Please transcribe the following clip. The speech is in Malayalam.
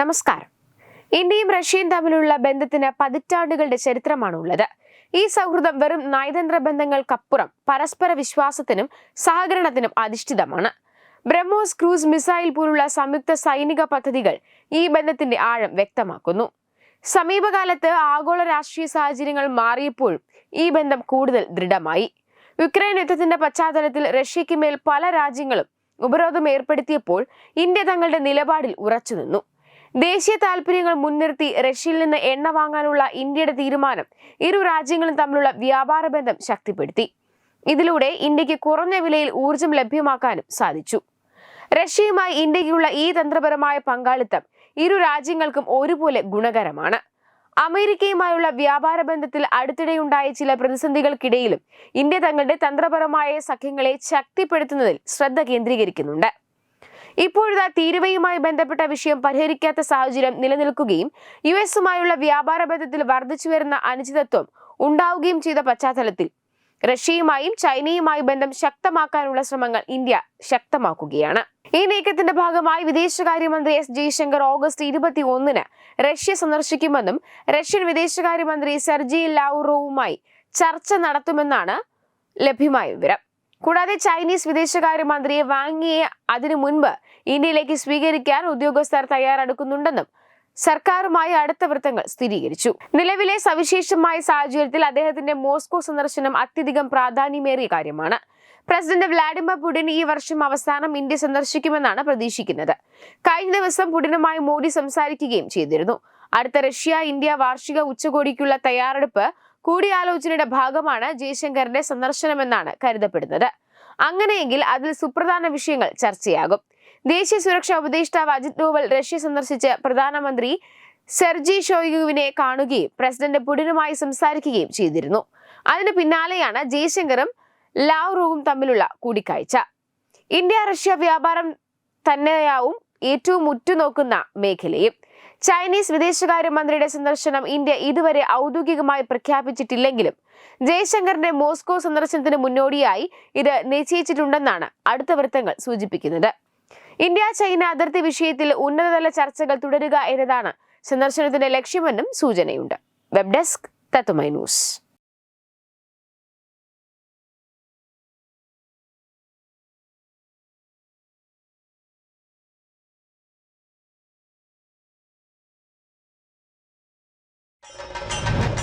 നമസ്കാരം. ഇന്ത്യയും റഷ്യയും തമ്മിലുള്ള ബന്ധത്തിന് പതിറ്റാണ്ടുകളുടെ ചരിത്രമാണ് ഉള്ളത് ഈ സൗഹൃദം വെറും നയതന്ത്ര ബന്ധങ്ങൾക്കപ്പുറം പരസ്പര വിശ്വാസത്തിനും സഹകരണത്തിനും അധിഷ്ഠിതമാണ്. ബ്രഹ്മോസ് ക്രൂസ് മിസൈൽ പോലുള്ള സംയുക്ത സൈനിക പദ്ധതികൾ ഈ ബന്ധത്തിന്റെ ആഴം വ്യക്തമാക്കുന്നു. സമീപകാലത്ത് ആഗോള രാഷ്ട്രീയ സാഹചര്യങ്ങൾ മാറിയപ്പോഴും ഈ ബന്ധം കൂടുതൽ ദൃഢമായി. യുക്രൈൻ യുദ്ധത്തിന്റെ പശ്ചാത്തലത്തിൽ റഷ്യയ്ക്ക് മേൽ പല രാജ്യങ്ങളും ഉപരോധം ഏർപ്പെടുത്തിയപ്പോൾ ഇന്ത്യ തങ്ങളുടെ നിലപാടിൽ ഉറച്ചുനിന്നു. ദേശീയ താൽപര്യങ്ങൾ മുൻനിർത്തി റഷ്യയിൽ നിന്ന് എണ്ണ വാങ്ങാനുള്ള ഇന്ത്യയുടെ തീരുമാനം ഇരു രാജ്യങ്ങളും തമ്മിലുള്ള വ്യാപാര ബന്ധം ശക്തിപ്പെടുത്തി. ഇതിലൂടെ ഇന്ത്യയ്ക്ക് കുറഞ്ഞ വിലയിൽ ഊർജം ലഭ്യമാക്കാനും സാധിച്ചു. റഷ്യയുമായി ഇന്ത്യക്കുള്ള ഈ തന്ത്രപരമായ പങ്കാളിത്തം ഇരു രാജ്യങ്ങൾക്കും ഒരുപോലെ ഗുണകരമാണ്. അമേരിക്കയുമായുള്ള വ്യാപാര ബന്ധത്തിൽ അടുത്തിടെയുണ്ടായ ചില പ്രതിസന്ധികൾക്കിടയിലും ഇന്ത്യ തങ്ങളുടെ തന്ത്രപരമായ സഖ്യങ്ങളെ ശക്തിപ്പെടുത്തുന്നതിൽ ശ്രദ്ധ കേന്ദ്രീകരിക്കുന്നുണ്ട്. ഇപ്പോഴത്തെ തീരുവയുമായി ബന്ധപ്പെട്ട വിഷയം പരിഹരിക്കാത്ത സാഹചര്യം നിലനിൽക്കുകയും യു എസുമായുള്ള വ്യാപാര ബന്ധത്തിൽ വർദ്ധിച്ചു വരുന്ന അനിശ്ചിതത്വം ഉണ്ടാവുകയും ചെയ്ത പശ്ചാത്തലത്തിൽ റഷ്യയുമായും ചൈനയുമായി ബന്ധം ശക്തമാക്കാനുള്ള ശ്രമങ്ങൾ ഇന്ത്യ ശക്തമാക്കുകയാണ്. ഈ നീക്കത്തിന്റെ ഭാഗമായി വിദേശകാര്യമന്ത്രി എസ് ജയശങ്കർ ഓഗസ്റ്റ് ഇരുപത്തി ഒന്നിന് റഷ്യ സന്ദർശിക്കുമെന്നും റഷ്യൻ വിദേശകാര്യമന്ത്രി സെർജി ലാവുറോവുമായി ചർച്ച നടത്തുമെന്നാണ് ലഭ്യമായ വിവരം. കൂടാതെ ചൈനീസ് വിദേശകാര്യമന്ത്രിയെ വാങ്ങിയെ അതിനു മുൻപ് ഇന്ത്യയിലേക്ക് സ്വീകരിക്കാൻ ഉദ്യോഗസ്ഥർ തയ്യാറെടുക്കുന്നുണ്ടെന്നും സർക്കാരുമായി അടുത്ത വൃത്തങ്ങൾ സ്ഥിരീകരിച്ചു. നിലവിലെ സവിശേഷമായ സാഹചര്യത്തിൽ അദ്ദേഹത്തിന്റെ മോസ്കോ സന്ദർശനം അത്യധികം പ്രാധാന്യമേറിയ കാര്യമാണ്. പ്രസിഡന്റ് വ്ളാഡിമിർ പുടിൻ ഈ വർഷം അവസാനം ഇന്ത്യ സന്ദർശിക്കുമെന്നാണ് പ്രതീക്ഷിക്കുന്നത്. കഴിഞ്ഞ ദിവസം പുടിനുമായി മോദി സംസാരിക്കുകയും ചെയ്തിരുന്നു. അടുത്ത റഷ്യ ഇന്ത്യ വാർഷിക ഉച്ചകോടിക്കുള്ള തയ്യാറെടുപ്പ് കൂടിയാലോചനയുടെ ഭാഗമാണ് ജയശങ്കറിന്റെ സന്ദർശനമെന്നാണ് കരുതപ്പെടുന്നത്. അങ്ങനെയെങ്കിൽ അതിൽ സുപ്രധാന വിഷയങ്ങൾ ചർച്ചയാകും. ദേശീയ സുരക്ഷാ ഉപദേഷ്ടാവ് അജിത് ഡോവൽ റഷ്യ സന്ദർശിച്ച് പ്രധാനമന്ത്രി സെർജി ഷോയിഗുവിനെ കാണുകയും പ്രസിഡന്റ് പുടിനുമായി സംസാരിക്കുകയും ചെയ്തിരുന്നു. അതിന് പിന്നാലെയാണ് ജയശങ്കറും ലാവ്റോവും തമ്മിലുള്ള കൂടിക്കാഴ്ച. ഇന്ത്യ റഷ്യ വ്യാപാരം തന്നെയാവും ഏറ്റവും ഉറ്റുനോക്കുന്ന മേഖലയും. ചൈനീസ് വിദേശകാര്യമന്ത്രിയുടെ സന്ദർശനം ഇന്ത്യ ഇതുവരെ ഔദ്യോഗികമായി പ്രഖ്യാപിച്ചിട്ടില്ലെങ്കിലും ജയശങ്കറിന്റെ മോസ്കോ സന്ദർശനത്തിന് മുന്നോടിയായി ഇത് നിശ്ചയിച്ചിട്ടുണ്ടെന്നാണ് അടുത്ത വൃത്തങ്ങൾ സൂചിപ്പിക്കുന്നത്. ഇന്ത്യ ചൈന അതിർത്തി വിഷയത്തിൽ ഉന്നതതല ചർച്ചകൾ തുടരുക എന്നതാണ് സന്ദർശനത്തിന്റെ ലക്ഷ്യമെന്നും സൂചനയുണ്ട്. Web desk Tatwamayi news.